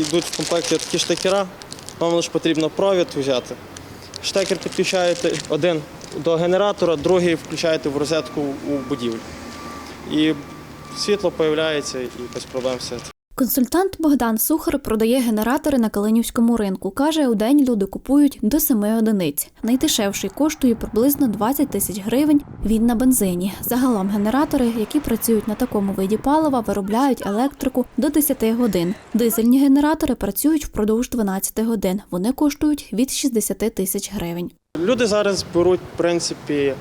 йдуть в комплекті такі штекера. Вам лише потрібно провід взяти. Штекер підключаєте один до генератора, другий включаєте в розетку у будівлю. І світло з'являється і без проблем все. Консультант Богдан Сухар продає генератори на Калинівському ринку. Каже, у день люди купують до семи одиниць. Найдешевший коштує приблизно 20 тисяч гривень. Він на бензині. Загалом генератори, які працюють на такому виді палива, виробляють електрику до 10 годин. Дизельні генератори працюють впродовж 12 годин. Вони коштують від 60 тисяч гривень. Люди зараз беруть, в принципі,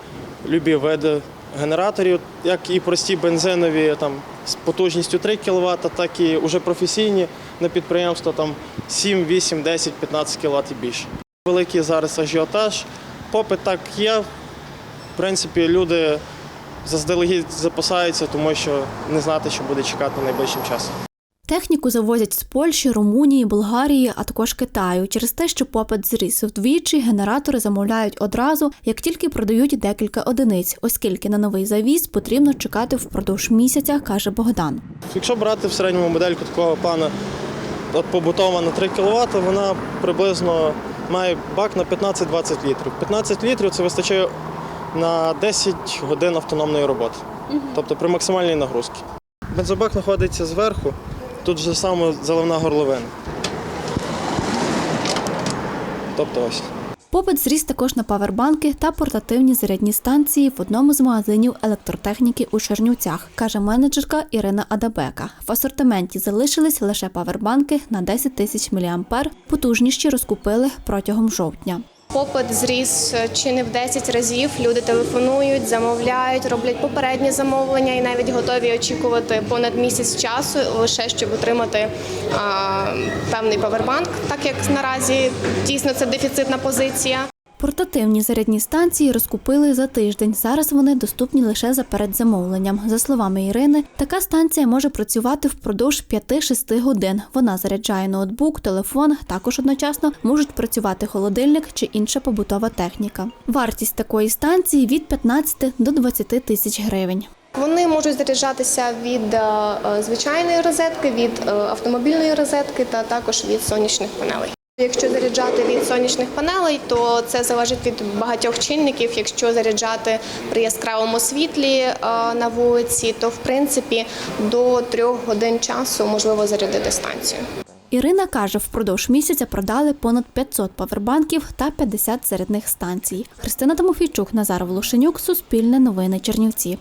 любі види генераторів, як і прості бензинові там, з потужністю 3 кВт, так і вже професійні на підприємства там 7, 8, 10, 15 кВт і більше. Великий зараз ажіотаж. Попит так є. В принципі, люди заздалегідь запасаються, тому що не знати, що буде чекати найближчим часом. Техніку завозять з Польщі, Румунії, Болгарії, а також Китаю. Через те, що попит зріс вдвічі, генератори замовляють одразу, як тільки продають декілька одиниць, оскільки на новий завіз потрібно чекати впродовж місяця, каже Богдан. Якщо брати в середньому модельку такого плану, от побутова на 3 кВт, вона приблизно має бак на 15-20 літрів. 15 літрів це вистачає на 10 годин автономної роботи, тобто при максимальній нагрузці. Бензобак знаходиться зверху, тут же саме заливна горловина. Тобто ось. Попит зріс також на павербанки та портативні зарядні станції в одному з магазинів електротехніки у Чернівцях, каже менеджерка Ірина Адабека. В асортименті залишились лише павербанки на 10 тисяч мА, потужніші розкупили протягом жовтня. Попит зріс е, чи не в 10 разів. Люди телефонують, замовляють, роблять попередні замовлення і навіть готові очікувати понад місяць часу лише щоб отримати а, певний павербанк, так як наразі дійсно це дефіцитна позиція. Портативні зарядні станції розкупили за тиждень. Зараз вони доступні лише за передзамовленням. За словами Ірини, така станція може працювати впродовж 5-6 годин. Вона заряджає ноутбук, телефон. Також одночасно можуть працювати холодильник чи інша побутова техніка. Вартість такої станції від 15 до 20 тисяч гривень. Вони можуть заряджатися від е, е, звичайної розетки, від е, автомобільної розетки та також від сонячних панелей. Якщо заряджати від сонячних панелей, то це залежить від багатьох чинників. Якщо заряджати при яскравому світлі е, на вулиці, то в принципі до трьох годин часу можливо зарядити станцію. Ірина каже, впродовж місяця продали понад 500 павербанків та 50 зарядних станцій. Христина Тимофійчук, Назар Волошенюк, Суспільне новини Чернівці.